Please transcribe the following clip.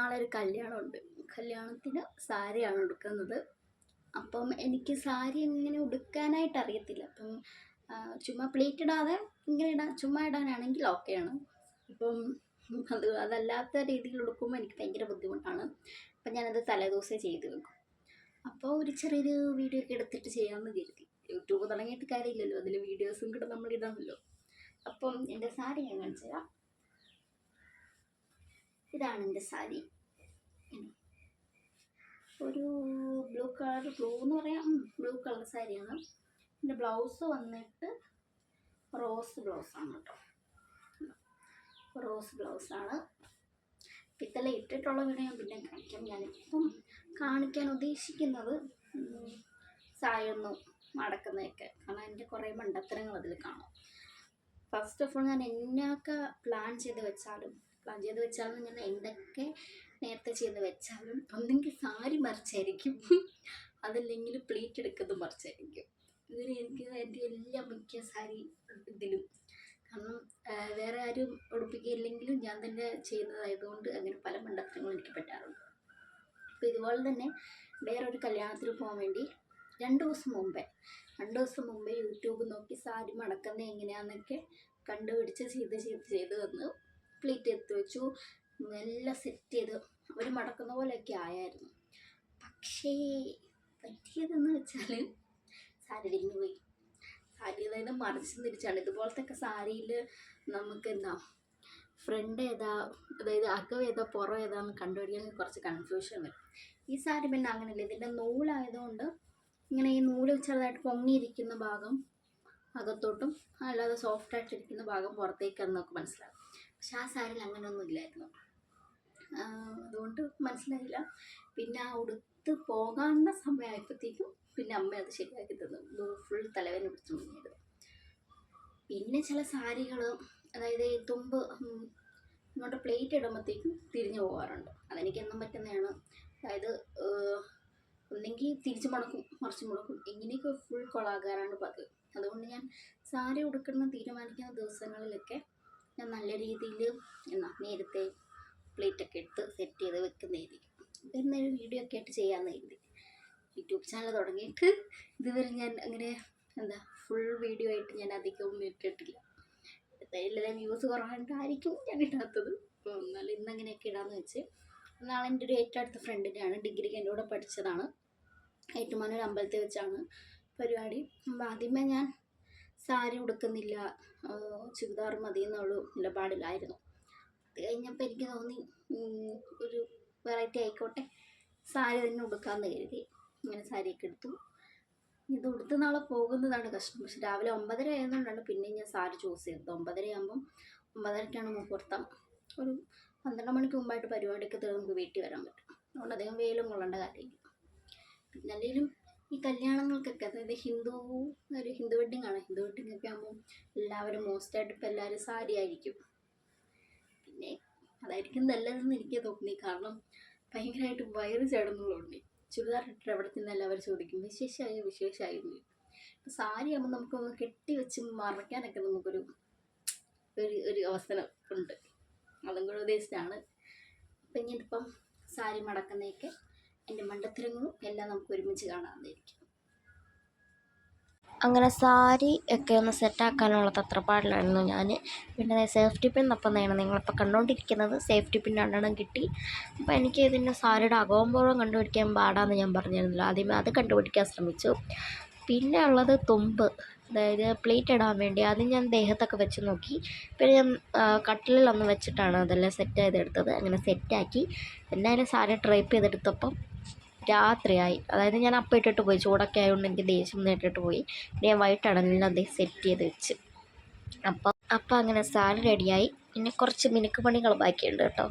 നാളെ ഒരു കല്യാണമുണ്ട്. കല്യാണത്തിന് സാരിയാണ് ഉടുക്കുന്നത്. അപ്പം എനിക്ക് സാരി ഇങ്ങനെ ഉടുക്കാനായിട്ട് അറിയത്തില്ല. അപ്പം ചുമ്മാ പ്ലേറ്റ് ഇടാതെ ഇങ്ങനെ ഇടാൻ ചുമ്മാ ഇടാനാണെങ്കിൽ ഓക്കെയാണ് അപ്പം അത് അതല്ലാത്ത രീതിയിൽ ഉടുക്കുമ്പോൾ എനിക്ക് ഭയങ്കര ബുദ്ധിമുട്ടാണ്. അപ്പം ഞാനത് തലേദിവസമേ ചെയ്ത് വെക്കും. അപ്പോൾ ഒരു ചെറിയൊരു വീഡിയോ ഒക്കെ എടുത്തിട്ട് ചെയ്യാമെന്ന് കരുതി. യൂട്യൂബ് തുടങ്ങിയിട്ട് കാര്യമില്ലല്ലോ. അതിൽ വീഡിയോസും കൂടെ നമ്മൾ ഇടാമല്ലോ. അപ്പം എന്റെ സാരി ഞാൻ കാണിച്ചു തരാം ഇതാണ് എന്റെ സാരി. ഒരു ബ്ലൂ കളർ ബ്ലൂ എന്ന് പറയാം. ബ്ലൂ കളർ സാരിയാണ്. എന്റെ ബ്ലൗസ് വന്നിട്ട് റോസ് ബ്ലൗസാണ് കേട്ടോ. റോസ് ബ്ലൗസാണ് പിത്തല ഇട്ടിട്ടുള്ള വീഡിയോ ഞാൻ പിന്നെ കാണിക്കാം. ഞാനിപ്പം കാണിക്കാൻ ഉദ്ദേശിക്കുന്നത് സായൊന്നും മടക്കുന്നതൊക്കെ കാരണം എന്റെ കുറേ മണ്ടത്തരങ്ങൾ അതിൽ കാണും. ഫസ്റ്റ് ഓഫ് ഓൾ ഞാൻ എന്നൊക്കെ പ്ലാൻ ചെയ്ത് വെച്ചാലും പ്ലാൻ വെച്ചാലും ഞാൻ എന്തൊക്കെ നേരത്തെ ചെയ്ത് വെച്ചാലും ഒന്നെങ്കിൽ സാരി മറിച്ചായിരിക്കും. അതല്ലെങ്കിൽ പ്ലേറ്റ് എടുക്കുന്നത് മറിച്ചായിരിക്കും. ഇതിന് എനിക്ക് എന്റെ എല്ലാ മിക്ക സാരി ഇതിലും. കാരണം വേറെ ആരും ഉടുപ്പിക്കില്ലെങ്കിലും ഞാൻ തന്നെ ചെയ്യുന്നതായതുകൊണ്ട് അങ്ങനെ പല മണ്ടത്തരങ്ങളും എനിക്ക് പറ്റാറുണ്ട്. അപ്പോൾ ഇതുപോലെ തന്നെ വേറൊരു കല്യാണത്തിന് പോകാൻ വേണ്ടി രണ്ട് ദിവസം മുമ്പേ രണ്ട് ദിവസം മുമ്പേ യൂട്യൂബ് നോക്കി സാരി മടക്കുന്നത് എങ്ങനെയാണെന്നൊക്കെ കണ്ടുപിടിച്ച് ചെയ്ത് ചെയ്ത് ചെയ്ത് വന്ന് പ്ലേറ്റ് എടുത്ത് വെച്ചു. എല്ലാം സെറ്റ് ചെയ്ത്. അവർ മടക്കുന്ന പോലെയൊക്കെ ആയായിരുന്നു. പക്ഷേ പറ്റിയതെന്ന് വെച്ചാൽ സാരി തിരിഞ്ഞു പോയി. സാരി അതായത് മറിച്ച് തിരിച്ചാണ്. ഇതുപോലത്തെ സാരിയിൽ നമുക്ക് എന്താ ഫ്രണ്ട് ഏതാ അതായത് അകം ഏതാ പുറം ഏതാന്ന് കണ്ടുപിടിക്കാൻ കുറച്ച് കൺഫ്യൂഷൻ വരും. ഈ സാരി പിന്നെ അങ്ങനെയല്ല. ഇതിന്റെ നൂലായതുകൊണ്ട് ഇങ്ങനെ ഈ നൂൽ ചെറുതായിട്ട് പൊങ്ങിയിരിക്കുന്ന ഭാഗം അകത്തോട്ടും അല്ലാതെ സോഫ്റ്റായിട്ടിരിക്കുന്ന ഭാഗം പുറത്തേക്ക് എന്നൊക്കെ മനസ്സിലാവും പക്ഷെ ആ സാരിയിൽ അങ്ങനെയൊന്നും ഇല്ലായിരുന്നു. അതുകൊണ്ട് മനസ്സിലായില്ല. പിന്നെ ആ ഉടുത്ത് പോകാനുള്ള സമയമായപ്പോഴത്തേക്കും പിന്നെ അമ്മ അത് ശരിയാക്കി തന്നു. ഫുൾ തലവേന പിടിച്ചു മുങ്ങിയത്. പിന്നെ ചില സാരികൾ അതായത് തുമ്പ് ഇങ്ങോട്ട് പ്ലേറ്റ് ഇടുമ്പോഴത്തേക്കും തിരിഞ്ഞു പോകാറുണ്ട്. അതെനിക്ക് എന്നും പറ്റുന്നതാണ്. അതായത് ഒന്നെങ്കിൽ തിരിച്ചു മുടക്കും മറിച്ച് മുടക്കും. ഇങ്ങനെയൊക്കെ ഫുൾ കൊളാകാറാണ് പതിവ്. അതുകൊണ്ട് ഞാൻ സാരി ഉടുക്കുന്ന തീരുമാനിക്കുന്ന ദിവസങ്ങളിലൊക്കെ ഞാൻ നല്ല രീതിയിൽ എന്നാ നേരത്തെ പ്ലേറ്റൊക്കെ എടുത്ത് സെറ്റ് ചെയ്ത് വെക്കുന്നതായിരിക്കും. എന്നൊരു വീഡിയോ ഒക്കെ ആയിട്ട് ചെയ്യാമെന്ന് കരുതി. യൂട്യൂബ് ചാനൽ തുടങ്ങിയിട്ട് ഇതുവരെ ഞാൻ അങ്ങനെ എന്താ ഫുൾ വീഡിയോ ആയിട്ട് ഞാൻ അധികവും ഇട്ടിട്ടില്ല. എന്തായാലും വ്യൂസ് കുറവായിട്ടായിരിക്കും ഞാൻ ഇടാത്തത്. അപ്പോൾ എന്നാലും ഇന്നങ്ങനെയൊക്കെ ഇടാമെന്ന് വെച്ച് നാളെ എന്റെ ഒരു ഏറ്റവും അടുത്ത ഫ്രണ്ടിന്റെയാണ് ഡിഗ്രിക്ക് എന്റെ കൂടെ പഠിച്ചതാണ്. ഏറ്റുമാനൂർ അമ്പലത്തിൽ വെച്ചാണ് പരിപാടി. അപ്പോൾ ആദ്യമേ ഞാൻ സാരി ഉടുക്കുന്നില്ല. ചുരിദാർ മതി എന്നുള്ള നിലപാടിലായിരുന്നു. അത് കഴിഞ്ഞപ്പോൾ എനിക്ക് തോന്നി ഒരു വെറൈറ്റി ആയിക്കോട്ടെ സാരി തന്നെ ഉടുക്കാമെന്ന് കരുതി. അങ്ങനെ സാരിയൊക്കെ എടുത്തു. ഇത് ഉടുത്ത് നാളെ പോകുന്നതാണ് കഷ്ടം. പക്ഷെ രാവിലെ ഒമ്പതര ആയതുകൊണ്ടാണ് പിന്നെ ഞാൻ സാരി ചൂസ് ചെയ്തത്. ഒമ്പതര ആകുമ്പം ഒമ്പതരയ്ക്കാണ് മുഹൂർത്തം. ഒരു പന്ത്രണ്ട് മണിക്ക് മുമ്പായിട്ട് പരിപാടിയൊക്കെ തീർന്ന് നമുക്ക് വീട്ടിൽ വരാൻ പറ്റും. അതുകൊണ്ട് അധികം വെയിലും കൊള്ളേണ്ട കാര്യമില്ല. പിന്നെ അല്ലെങ്കിലും കല്യാണങ്ങൾക്കൊക്കെ അതായത് ഹിന്ദു ഒരു ഹിന്ദു വെഡിങ് ആണ്. ഹിന്ദു വെഡിങ് ഒക്കെ ആകുമ്പോൾ എല്ലാവരും മോസ്റ്റായിട്ട് ഇപ്പം എല്ലാവരും സാരി ആയിരിക്കും. പിന്നെ അതായിരിക്കും നല്ലതെന്ന് എനിക്ക് തോന്നി. കാരണം ഭയങ്കരമായിട്ട് വയറ് ചേടുന്നുള്ളതുകൊണ്ട് ചുരിദാർ ഇട്ടിട്ട് എവിടെ നിന്ന് എല്ലാവരും ചോദിക്കും. വിശേഷമായി വിശേഷമായി എന്ന് ചോദിക്കും. ഇപ്പം സാരി ആകുമ്പോൾ നമുക്കൊന്ന് കെട്ടി വെച്ച് മറയ്ക്കാനൊക്കെ നമുക്കൊരു ഒരു ഒരു അവസരം ഉണ്ട്. അതും കൂടെ ഉദ്ദേശിച്ചാണ്. അപ്പം ഇനിയിപ്പം സാരി മടക്കുന്നതൊക്കെ എന്റെ മണ്ടത്തരങ്ങളും എല്ലാം നമുക്ക് ഒരുമിച്ച് കാണാമെന്നായിരിക്കും അങ്ങനെ സാരി ഒക്കെ ഒന്ന് സെറ്റാക്കാനുള്ള തത്രപ്പാടിലായിരുന്നു ഞാൻ പിന്നെ സേഫ്റ്റി പിൻ തപ്പുന്നതാണ് നിങ്ങളിപ്പോൾ കണ്ടുകൊണ്ടിരിക്കുന്നത് സേഫ്റ്റി പിൻ രണ്ടെണ്ണം കിട്ടി. അപ്പോൾ എനിക്ക് ഇതിന്റെ സാരിയുടെ അകോമ്പോഴം കണ്ടുപിടിക്കാൻ പാടാന്ന് ഞാൻ പറഞ്ഞിരുന്നില്ല. ആദ്യമേ അത് കണ്ടുപിടിക്കാൻ ശ്രമിച്ചു. പിന്നെ ഉള്ളത് തുമ്പ്. അതായത് പ്ലേറ്റ് ഇടാൻ വേണ്ടി അത് ഞാൻ ദേഹത്തൊക്കെ വെച്ച് നോക്കി. പിന്നെ ഞാൻ കട്ടിലിലൊന്ന് വെച്ചിട്ടാണ് അതെല്ലാം സെറ്റ് ചെയ്തെടുത്തത്. അങ്ങനെ സെറ്റാക്കി എന്തായാലും സാരി ട്രൈപ്പ് ചെയ്തെടുത്തപ്പം രാത്രിയായി. അതായത് ഞാൻ അപ്പം ഇട്ടിട്ട് പോയി. ചൂടൊക്കെ ആയതുകൊണ്ട് എനിക്ക് ദേഷ്യം നേരിട്ടിട്ട് പോയി. ഞാൻ വൈകിട്ടാണ് എല്ലാം അതേ സെറ്റ് ചെയ്ത് വെച്ച്. അപ്പം അപ്പം അങ്ങനെ സാലറി റെഡിയായി പിന്നെ കുറച്ച് മിനുക്ക് പണികൾ ബാക്കിയുണ്ട് കേട്ടോ.